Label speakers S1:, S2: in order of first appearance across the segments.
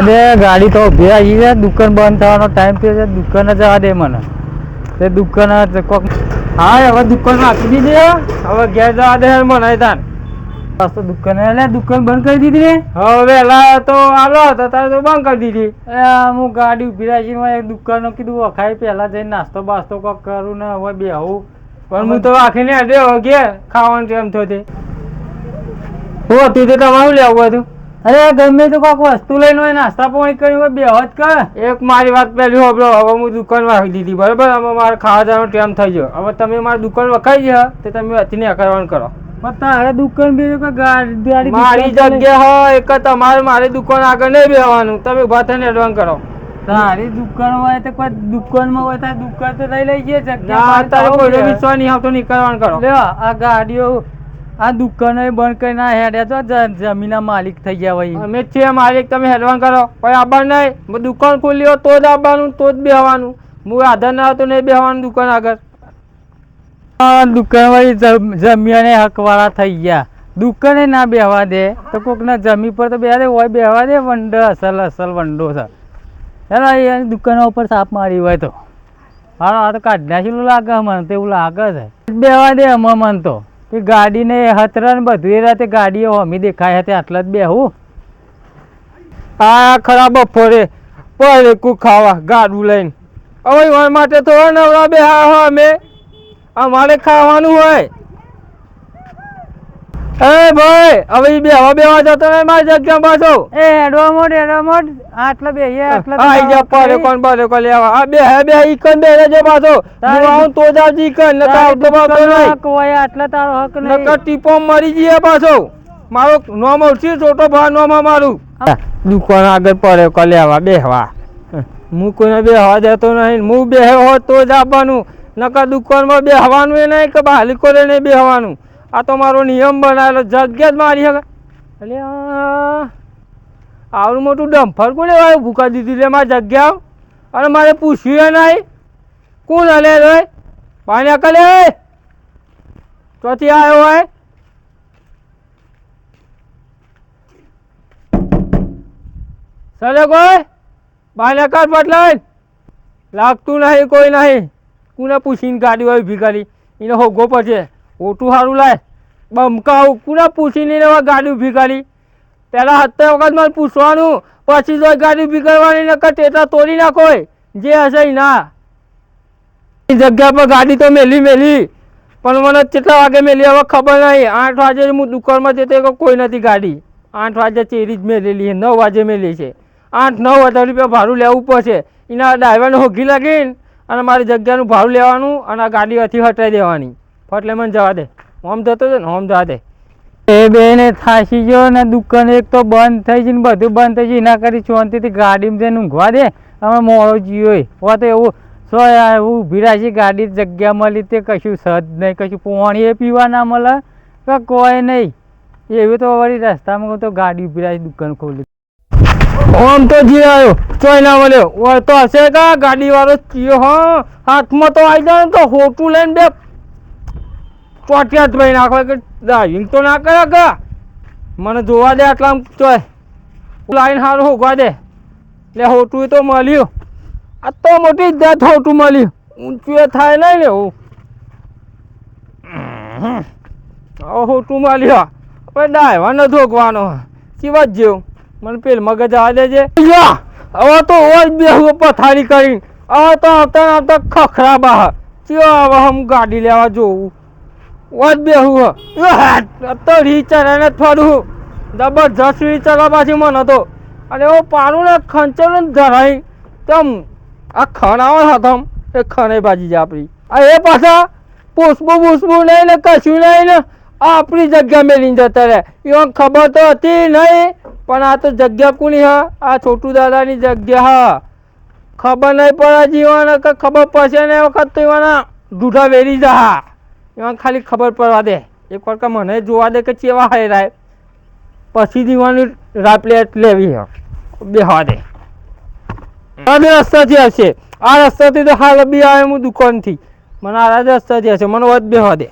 S1: અને ગાડી તો ઊભી આવી છે. દુકાન બંધ થવાનો ટાઈમ થયો છે. દુકાને જવા દે મને. તે દુકાન કોક
S2: હા હવે દુકાન રાખી દીધી હવે ઘેર જવા દે મને તાન.
S1: તો દુકાન એટલે દુકાન બંધ કરી દીધી ને
S2: હવે વહેલા તો આલો હતો, તારે તો બંધ કરી દીધી.
S1: એ, હું ગાડી ઊભી રાખી ને દુકાન કીધું વખાઈ પહેલા જઈને નાસ્તો બાસ્તો કોક કરું ને હવે બેહું.
S2: પણ હું તો રાખીને હવે ઘેર ખાવાનું એમ થયો તે. હું હતું તે તમારું લેવું હતું?
S1: અરે ગમે તો કોક વસ્તુ લઈને હોય નાસ્તા પાણી કરી હોય જ કર.
S2: એક મારી વાત પહેલી હોબળો હવે હું દુકાન રાખી દીધી બરાબર? હવે મારે ખાવા જવાનો ટાઈમ થઈ ગયો. હવે તમે મારી દુકાન વખાઈ ગયા તો તમે અત્યારે કરવાનું કરો.
S1: તારે દુકાન બે ગાડી
S2: મારી જગ્યા હોય એક તમારે મારી દુકાન આગળ નહીં બેહવાનું. તમે ઊભા થઈને એડવાન્સ કરો.
S1: તારી દુકાન હોય તો કોઈ દુકાનમાં હોય તો દુકાન તો લઈ લઈ જઈએ જગ્યા
S2: તારે કોઈ વિશ્વાસ નહીં આવતો નીકળવાનું કરો.
S1: આ ગાડીઓ આ દુકાનો બંધ કરીને ના હેડે તો જમીનના માલિક થઈ ગયા હોય
S2: અમે છે માલિક તમે હેડવાન કરો. કોઈ આવવાનું નહીં. દુકાન ખોલી હોય તો જ આવવાનું તો જ બેહવાનું. હું આધાર ના આવતો નહીં બેહવાનું દુકાન આગળ.
S1: દુકાન વાળી જમીને હકવાળા થઈ ગયા. દુકાને ના બેહવા દે તો કોકના જમી પર તો બેહવા દે હોય બેહવા દે વંડો અસલ અસલ વંડો છે. હેલો એ દુકાનો ઉપર સાપ મારી હોય તો. હા આ તો કાઢ નાખેલું લાગે મને તો એવું લાગે છે. બેહવા દે અમા મને તો. કે ગાડીને હતરા ને બધું એ રાતે ગાડીઓ હમી દેખાય હતી આટલા જ બેહું.
S2: આ ખરા બપોરે પડે કુ ખાવા ગાડું લઈને. હવે માટે તો નવરા બેહા અમે. અમારે ખાવાનું હોય. એ ભાઈ હવે બે બેહવા બેહવા જતો ને મારી જગ્યા પાછો.
S1: એ હેડવા એડવામોડ આટલા બેહીએ આટલા તો
S2: આઈ જા પડે કોણ પડે કો લેવા. આ બે હે બે ઈકન બે જે પાછો. હું આવું તો જા ઈકન ન
S1: તારી
S2: તો
S1: દુકાનનો
S2: નહીં.
S1: કોઈ આટલા તારો હક નહીં.
S2: નકર ટીપો મરી જીએ પાછો. મારો નોમ ઉઠી છોટો ભા નોમ મારું. દુકાન આગળ પડે કો લેવા બેહવા. હું કોઈને બેહવા દેતો નહીં હું બે હોત તો જ આવવાનું. નકર દુકાનમાં બેહવાનું એ નહીં કે બાલી કોરે નહીં બેહવાનું. આ તો મારો નિયમ બનાવેલો જગ્યા જ મારી હવે એટલે આવડું મોટું ડમ્ફર કોને વાળું ભૂકા દીધી લે મારી જગ્યા અને મારે પૂછ્યું નહીં. કોણ હલે રે? પાણી અકલે ચોથી આવ્યો હોય? ચાલે કોઈ બાને કર બદલાય લાગતું નહીં, કોઈ નહીં. કોને પૂછીને ગાડી હોય ભીખારી એને હોગો પડશે. ઓટું સારું લાય. બમકાવું પૂછીને નહીં હવે ગાડી ઊભી કરી. પહેલાં હત્તે વખત મને પૂછવાનું, પછી તો ગાડી ઊભી કરવાની, નકર ટેટા તોડી નાખો જે હશે ના. જગ્યા પર ગાડી તો મેલી મેલી. પણ મને કેટલા વાગે મેલી હવે ખબર નહીં. આઠ વાગે હું દુકાનમાં જતો કોઈ નથી ગાડી. આઠ વાગે ચેરી જ મેલેલી છે. નવ વાગે મેલી છે. આઠ, નવ હજાર રૂપિયા ભાડું લેવું પડશે. એના ડ્રાઈવરને હોગી લાગીને અને મારી જગ્યાનું ભાડું લેવાનું અને આ ગાડી હતી હટાવી દેવાની. ફટલે મને જવા દે. હોમ જતો હતો ને હોમ જવા દે.
S1: એ બેને થાસી ગયો ને દુકાન એક તો બંધ થઈ છે ને બધું બંધ થઈ જાય એના કરી શાંતિથી ગાડીમાં જઈને ઊંઘવા દે. અમે મોડો જીયો હોય તો એવું સો એવું ઊભી રાખી ગાડી જગ્યા મળી તે કશું સદ નહીં કશું પાણી એ પીવા ના મળે. કે કોઈ નહીં. એવી તો વળી રસ્તામાં તો ગાડી ઊભી રાખી દુકાન ખોલી.
S2: ઓમ તો જી આવ્યો. ચોય ના મળ્યો. તો હશે કા? ગાડી વાળો ચિયો હા. હાથમાં તો આવી જાય ને તો હોટું લઈને બે ચોટિયા જ ભાઈ નાખો. કે ડ્રાઇવિંગ તો ના કરે કે? મને જોવા દે આટલા તોય. લાઈન હારું હોગવા દે. એટલે હોટું તો મળ્યું. આ તો મોટી જાત હોટું મળ્યું. ઊંચું એ થાય નહીં હવે હોટું મળ્યો. હવે ડાયવા ન ધોકવાનો ચીવા જ જેવું. મને પેલ મગજ આ દેજે હવે તો ઓજ બે પથારી કરી હવે તો આવતા આવતા ખખરા બહાર. ચિયો હવે હમ ગાડી લેવા જોવું ઓજ બે હું. તો રીચર એને થોડું જબરજસ્ત રીચર પાછી મને હતો. અને એવો પારું ને ખંચર ને ધરાઈ. તમ, આ ખણાવો હતો એ ખણે ભાજી જાય આપણી. આ એ પાછા પુષ્પું પુષ્પું નહીં ને કશું નહીં ને આપણી જગ્યા મેળીને જતા રહે એને ખબર તો હતી નહીં, પણ આ તો જગ્યા કોની હા? આ છોટું દાદાની જગ્યા હા. ખબર નહીં પડે જીવન ખબર પડશે ને વખત તો એવાના ઢૂઢા વેરી જા એમાં ખાલી ખબર પડવા દે. એક વખત મને જોવા દે કે ચેવા હાય પછી દીવાની રાપલેટ લેવી બેહવા દે. આ રસ્તાથી હશે. આ રસ્તાથી તો હાલ બી આવે હું દુકાનથી. મને આ રસ્તાથી હશે. મને વધ બેહવા દે.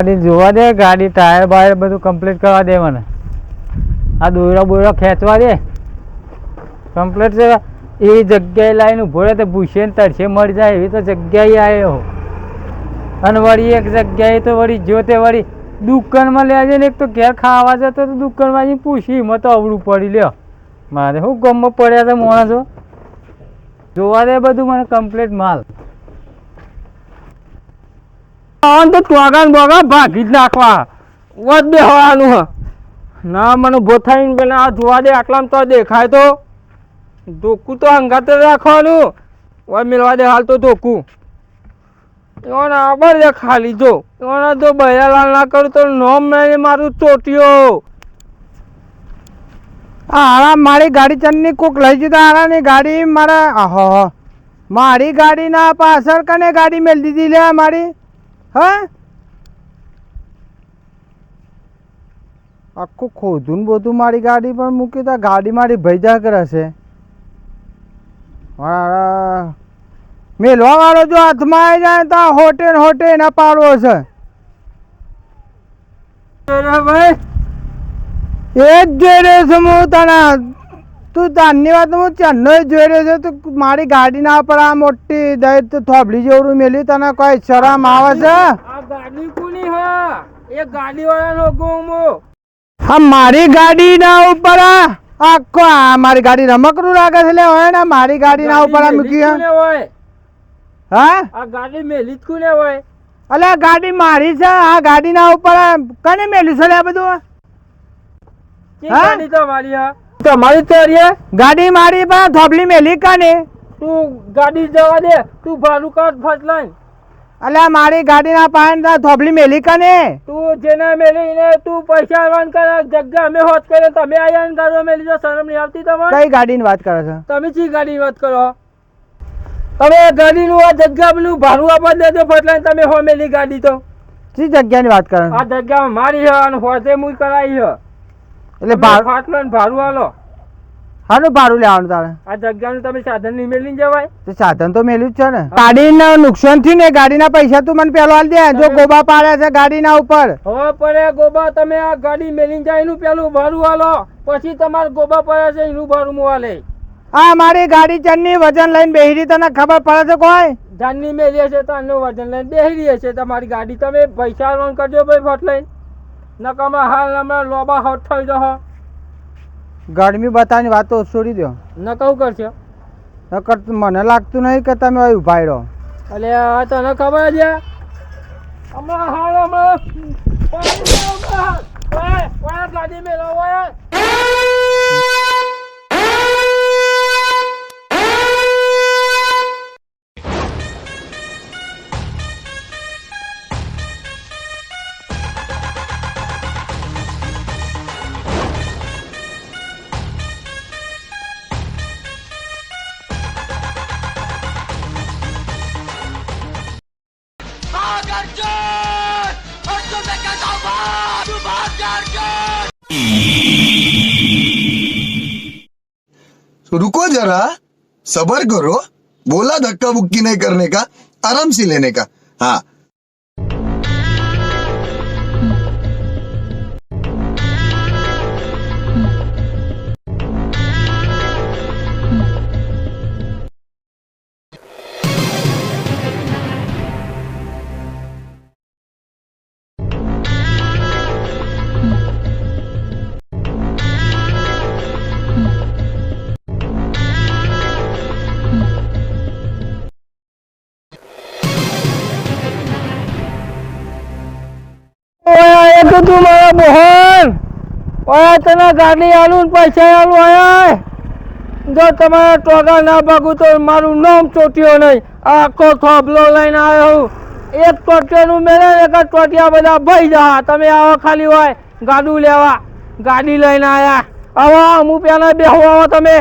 S1: ગાડી જોવા દે, ગાડી ટાયર બાયર બધું કમ્પ્લીટ કરવા દે મને. આ દોરા બોરા ખેંચવા દે. કમ્પ્લીટ છે. એ જગ્યાએ લાવીને ઊભો રહે તો ભૂસે ને તરસે મરી જાય એવી તો જગ્યાએ આવ્યો અને વળી એક જગ્યાએ તો વળી જો તે વળી દુકાનમાં લે જાય ને એક તો ઘેર ખાવા જતો તો દુકાનમાં જઈને પૂછી, એમાં તો અવળું પડી લ્યો. મારે શું ગમમાં પડ્યા હતા માણસો. જોવા દે બધું મને કમ્પ્લીટ માલ.
S2: તો ટોગા બોગા ભાગી જ નાખવા. વધ બેહવાનું હ. ના, મને ભોથાઈને પેલા આ જોવા દે, આટલામાં તો દેખાય તો. ધોકું તો હંગાતે રાખવાનું. ઓય મેળવા દે હાલ તો ધોકું. એવાને આબર દે ખાલી જો. એવાને જો બૈરાલાલ ના કરું તો નોમ મેં મારું ચોટ્યો
S3: હારા મારી ગાડી ચંદની કોક લઈ જતા આરાની ગાડી મારા આહો મારી ગાડી ના પાછળ કને ગાડી મેલ દીધી લે મારી? હે? આખું ખોધું બધું મારી ગાડી પણ મૂકી તા ગાડી મારી ભૈજા કરે છે. મેલવા વાળો જો હાથમાં આવી જાય તો આ હોટે ને પાડવો છે. એ જ જોઈ રહ્યો છું હું તને. તું તારની વાત હું ચન્નો જોઈ રહ્યો છું. તું મારી ગાડીના પર આ મોટી દહેજ તો થોબડી જેવડું મેલ્યું તને કોઈ શરમ આવે છે?
S2: આ ગાડી કોની હા? એ ગાડી વાળાનો ગોમો.
S3: હા મારી ગાડીના ઉપર આ આખો આ મારી ગાડી રમકડું લાગે છે લે હોય ને મારી ગાડીના ઉપર આ મૂકી
S2: હોય?
S3: હા?
S2: આ ગાડી મેલી જ કોને હોય?
S3: અલે ગાડી મારી છે આ ગાડીના ઉપર આ કને મેલ્યું છે લે આ બધું? હા?
S2: ગાડી તમારી હા? તમારી તરીએ
S3: ગાડી મારી પણ થોબલી મેલી કને?
S2: તું ગાડી જવા દે તું ભાડું કાઢ ફટ લઈને.
S3: અલે મારી ગાડીના પાન ધોબલી મેલી કને?
S2: તું જેને મેલીને તું પૈસા વાન કરે જગ્યા અમે હોત કરે તમે આયા ને ગાડો મેલી જો શરમ નહીં આવતી તમારે
S3: કઈ ગાડીની વાત કરે છે?
S2: તમે ચી ગાડી વાત કરો? તમે ગાડીનું આ જગ્યા પેલું ભાડું આપવા દેજો ફટ તમે હો મેલી ગાડી તો.
S3: જગ્યા જગ્યાની વાત કરો
S2: આ જગ્યા મારી છે અને હોતે મુઈ કરાઈ છે
S3: એટલે ભાડું
S2: ફાટલો ને ભાડું આલો.
S3: હાનું ભાડું લેવાનું તારે.
S2: આ જગ્યાનું તમે સાધન નહીં મેલીને જવાય?
S3: તો સાધન તો મેલ્યું જ છે ને. ગાડીના નુકસાન થયું ને ગાડીના પૈસા તું મને પેલો આલ દે. જો ગોબા પાડ્યા છે ગાડીના ઉપર.
S2: હવે પડે ગોબા તમે આ ગાડી મેલીને જાય એનું પેલું ભાડું હાલો પછી તમારે ગોબા પડે છે એનું ભાડું મુવા લે.
S3: આ મારી ગાડી ચંદની વજન લઈને બેહરી તને ખબર પડે છે કોઈ?
S2: જાનની મેલી છે તો આનું વજન લઈને બેહરી હશે તમારી ગાડી. તમે પૈસા લોન કરજો ભાઈ ફટ લઈને. નકામા હાલ હમણાં લોબા હટ થઈ જશો.
S3: ગરમી બતાવવાની વાતો છોડી દો
S2: ન કહું કરશો.
S3: નકર મને લાગતું નહીં કે તમે અહીં ઊભા રહો
S2: એટલે આ તને ખબર છે. હમણાં હાલ હમણાં પાણી
S4: सबर करो बोला धक्का बुक्की नहीं करने का आराम से लेने का हाँ
S2: તો મારા મોહન? ઓયા તને ગાડી આલું પૈસા આલું આયા. જો તમારા ટોગા ના ભાગું તો મારું નામ ચોટ્યો નહીં. આખો થોભલો લઈને આવ્યો એક ટોટિયાનું મેળે એક ટોટિયા બધા ભાઈ જા તમે આવો ખાલી હોય ગાડું લેવા. ગાડી લઈને આવ્યા હવે હું પેલા બેહો આવો તમે.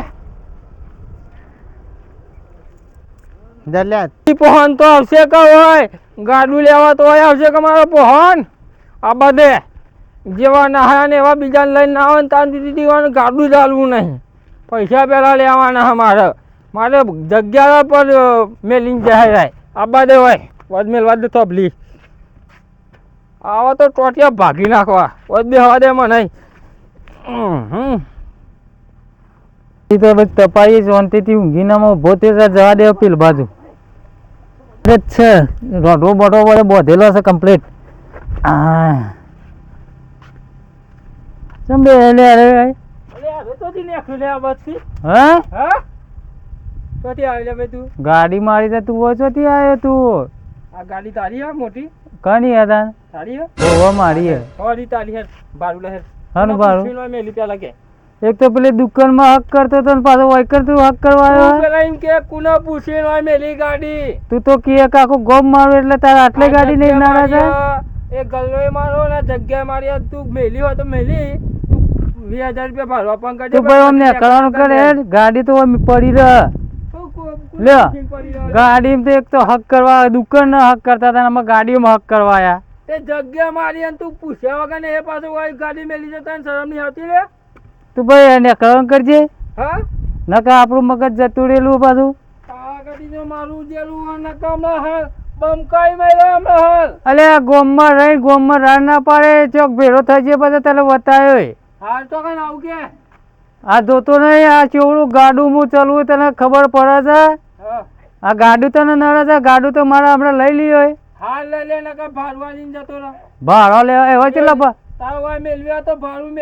S2: પોહન તો આવશે કે હોય? ગાડું લેવા તો આવશે કે મારો પોહન આ બધે. જેવા નહાયા ને એવા બીજાને લઈને ના આવે ને ત્યાં સુધી દીવાનું ગાડું ચાલવું નહીં. પૈસા પહેલાં લેવાના છે મારે મારે જગ્યા પર મેલીને જાય જાય આ બધે હોય. વધ મેલ વધ આવા તો ટોટિયા ભાગી નાખવા. વધ બે હવા દે મને
S1: નહીં. તો બસ તપાઈ શાંતિથી ઊંઘીનામાં ઊભો તે જવા દે પેલ બાજુ. જ છે. રોડો બોડો વડે બોધેલો છે કમ્પ્લીટ હા. બે લે અરે
S2: અરે હવે તો દી નાખ્યું લે આ બસથી
S1: હા?
S2: હા? ક્યાંથી આવી લે તું?
S1: ગાડી મારી તો તું ઓછોથી આવ્યો તું.
S2: આ ગાડી તારી હે મોટી?
S1: કની હતા
S2: તારી હે?
S1: ઓવા મારી હે.
S2: ઓરી તારી હે લે હે.
S1: હાનું?
S2: પૂછીને મેલી પેલા કે.
S1: એક તો પેલી દુકાનમાં હક કરતો તો પાછો વાયકર તું હક કરવા આવ્યો
S2: પેલા એમ કે કુના પૂછીને હોય મેલી ગાડી.
S1: તું તો કે આખું ગોમ મારું એટલે તારે આટલે ગાડી નહીં નારા છે?
S2: એ ગલ્લો મારો ને જગ્યા મારી હે. તું મેલી હોય તો મેલી. વીસ હજાર રૂપિયા ભાડું આપવાનું કરજે,
S1: તું ભાઈ અમને કરવાનું કરે ગાડી તો પડી રહે.
S2: તું કુ- કુ-
S1: લે
S2: પૂછીને પડી રહ્યો.
S1: ગાડીમાં તો એક તો હક કરવા દુકાન હક કરતા હતા ને આમાં હક કરવા આયા
S2: તે જગ્યા મારી અને તું પૂછ્યા વગર ને એ પાસે હોય ગાડી મેલી જતા ને શરમની હતી રે?
S1: તું ભાઈ એને કરવાનું કરજે.
S2: હા?
S1: નકા આપણું મગજ જતું રહેલું પાછું.
S2: આ ગાડીને મારું જેલું નકા હાલ બમકાઈ મેલ્યો હમણાં હાલ.
S1: અલે ગોમમાં રહી ગોમમાં રાડ ના પાડે ચોક ભેરો થઈ જાય પછી તને બતાવ્યો
S2: હાલ તો કઈ આવું કે?
S1: આ જોતો નહીં આ ચેવડું ગાડું હું ચલવું તને ખબર પડે છે?
S2: હા.
S1: આ ગાડું તને નડે છે? ગાડું તો મારે હમણાં લઈ લીધો
S2: હાલ લઈ લે નકર ભાડવા લઈને જતો રહો.
S1: ભાડો લેવા એવા કેટલો પા
S2: તારો ભાઈ મેલવ્યા તો ભાડું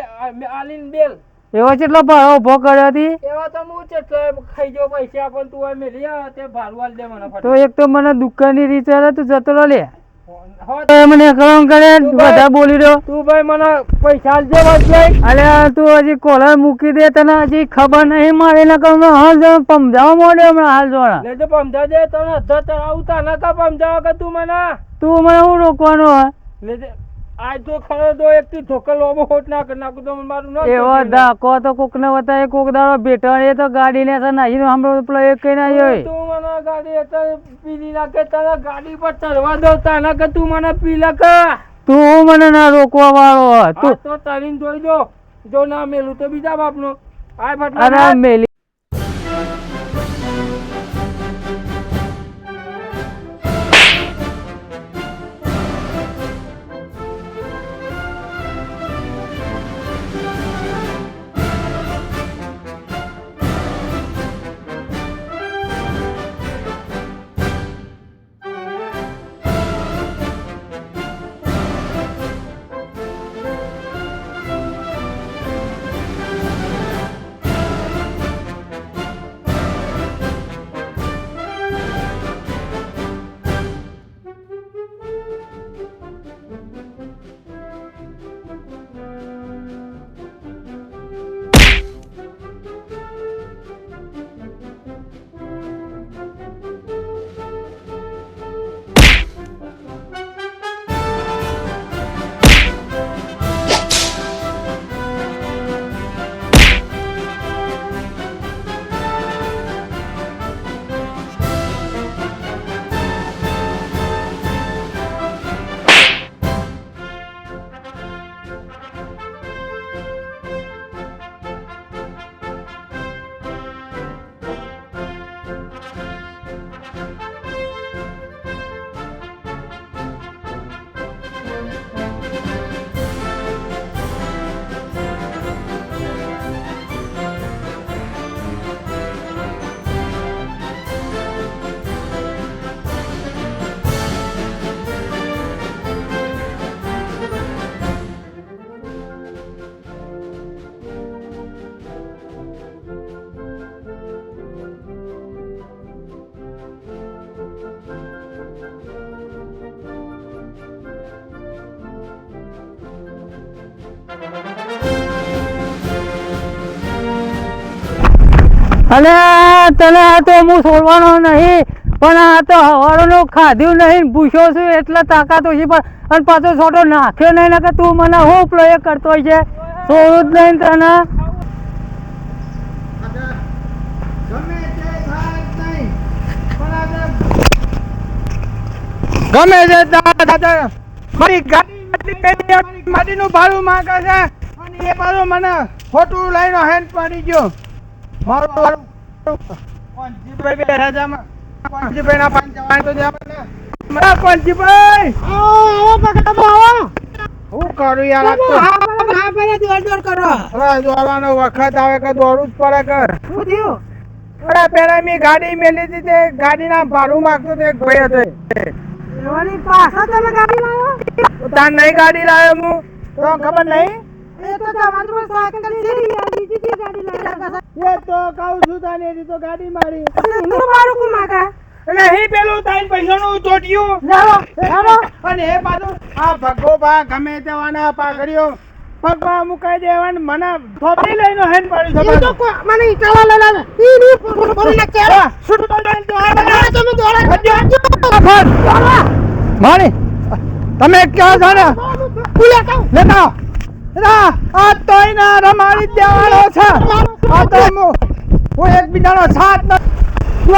S2: આલીને બેલ.
S1: એવા કેટલો ભાડો ઊભો કર્યો હતી
S2: એવા તો હું ચેટલો ખાઈ જો પૈસા પણ તું મેલી તે ભાડવા દે મને
S1: તો એક તો મને દુકાનની રીત છે તું જતો લે. મને કલમ કરે બધા બોલી રહ્યો.
S2: તું ભાઈ મને પૈસા જે વચલે
S1: અલે તું હજી કોલર મૂકી દે તને હજી ખબર નહીં મારે ના કહું હાલ જો પમજાવા મોડે હમણાં હાલ જોણા
S2: લે તો દે તને અધર તને કા પમજાવા કે તું મને?
S1: તું મને હું રોકવાનો હે?
S2: આજ તો ખરો તો એક થી લોબો હોટ ના કરી નાખું તો મારું ના
S1: એવો ધાકો તો કોક ને બતાવે કોક દાડો ભેટો એ તો ગાડી ને નાખીને હમણાં પેલો એક કઈ ના આવ્યો
S2: તું મને ગાડી એટલે પીલી નાખે તને ગાડી પર ચડવા દો તને કે તું મને પીલા કા
S1: તું મને ના રોકવા વાળો તું
S2: તો તરીને જોઈ દો જો ના મેલું તો બીજા બાપનો.
S1: અરે મેલી અલે તને આ તો હું છોડવાનો નહીં, પણ આ તો હવારોનો ખાધ્યું નહીં ભૂસો છું એટલે તાકાત ઓછી પણ અને પાછો છોટો નાખ્યો નહીં કે તું મને હું પ્લે કરતો હોય છે? છોડું જ નહીં તને.
S3: ગમે છે દાદા મારી ગાડી પેલી ભાડું માંગે છે, અને એ ભાડું મને ખોટું લઈને હેન્ડ પાડી ગયો કરું કરો વખત આવે કે દોડવું જ પડે કે શું થયું અરે પેલા મેં ગાડી મેલી હતી તે ગાડીના ભાડું માંગતો તે ભાઈ હતો પાછા તમે ગાડી નહીં ગાડી લાવ્યો હું તો ખબર નહીં એ તો તમારી પર સાયકલ લીધી બીજી ગાડી લાવ્યા એ તો કહું છું તને એની તો ગાડી મારી. એનું મારું કોણ માગા એટલે હી પેલું તાઈન પૈસાનું ચોટ્યું. લાવો લાવો અને એ પાછું આ ભગો બા ગમે તેવાના પાઘડીઓ પગમાં મુકાઈ દેવાન મને થોપડી લઈને હેન પડી છે તો મને ઈટાળા લઈ લાવે ઈ ની બોલી ના કે છૂટ તો લઈને તો આ તમે ક્યાં છો ને? કહું લેતા ના આ તોય ના રમાડી દેવાનો છે. આ તો હું એકબીજાનો સાથ ન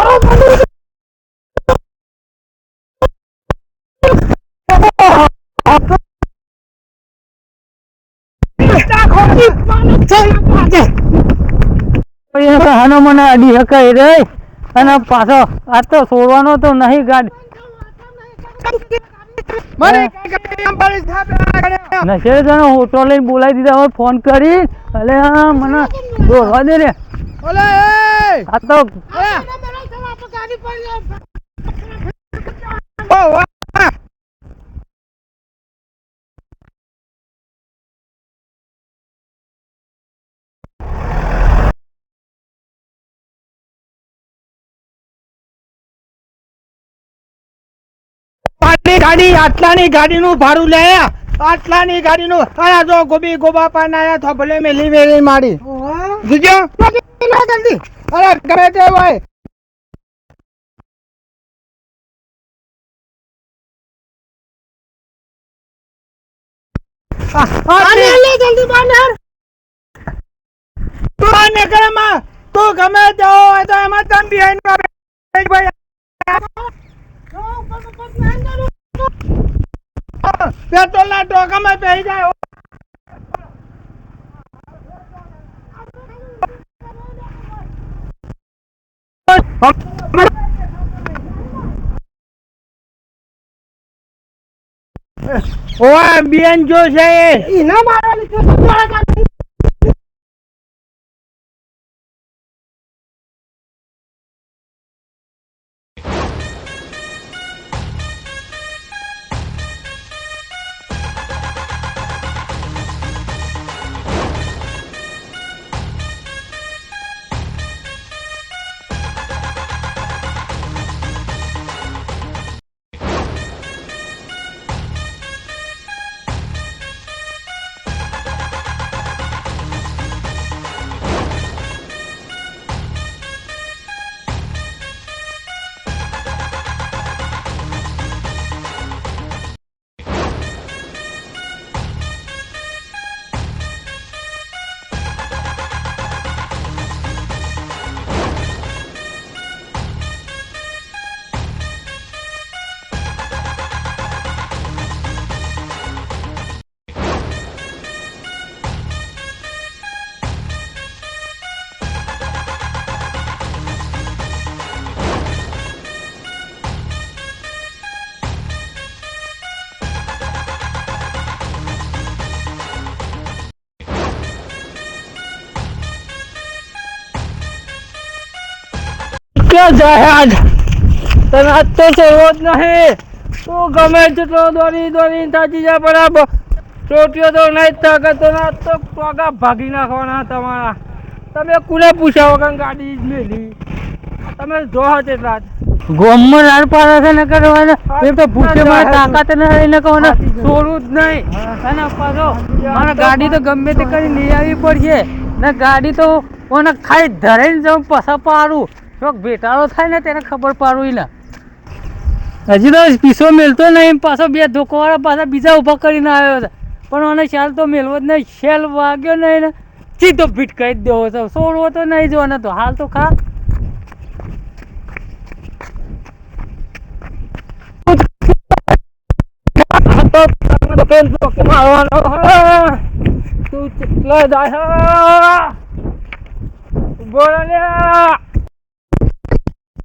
S1: આનો મને અડી હકાય રે અને પાછો આ તો છોડવાનો તો નહીં ગાડી.
S3: મને કામ પડી થાપે
S1: નશેરે તને હોટો લઈને બોલાવી દીધા હવે ફોન કરી. અલે હા મને દોડવા દે રે
S3: ઓલે
S1: આ તો
S3: આટલી ગાડી આટલાની ગાડીનું ભાડું લે આટલાની ગાડીનું આ જો ગોબી ગોબા પાન આયા તો ભલે મેલી મેલી માડી જોજો. જલ્દી અરે ગમે તે હોય. જલ્દી બાનર. તું નીકળમાં તું ગમે તે હોય તો એમાં તમ બિહાઈન્ડ ભાઈ પેટ્રોલ ના ટોકામાં પહેરી જાય. ઓય બેન જો છે એના મારવાની
S2: ક્યાં જહાજ તને આજ તો સેવો જ નહીં તું ગમે તેટલો દોરી દોરી થાકી જા બરાબર ચોટીઓ તો નહીં થાકે તો આજ તો પગા ભાગી નાખવાના તમારા તમે કુલે પૂછાવો કે ગાડી જ મેલી તમે જોહો તેટલા
S1: ગોમમાં રાડ પાડે છે ને કરવાને એ તો ભૂખે મારે તાકાત ના રહીને કહું ને છોડવું જ નહીં. અને પાછો મારા ગાડી તો ગમે તે કરી લઈ આવવી પડશે. ને ગાડી તો કોને ખાઈ ધરાઈને ને પસા પાડું. ચોક ભેટાળો થાય ને તેને ખબર પાડવી ના હજી તો પીસો મેલતો નહીં પાછો બે ધોકોવાળા પાછા બીજા ઊભા કરીને આવ્યો છે. પણ મને ચાલ તો મેલવો જ નહીં. શેલ વાગ્યો નહીં ને. સીધો ભીટ કરી જ દેવો છે. છોડવો તો નહીં જોવાનો તો હાલ તો ખા.
S2: તું કેટલા જાય. બોલા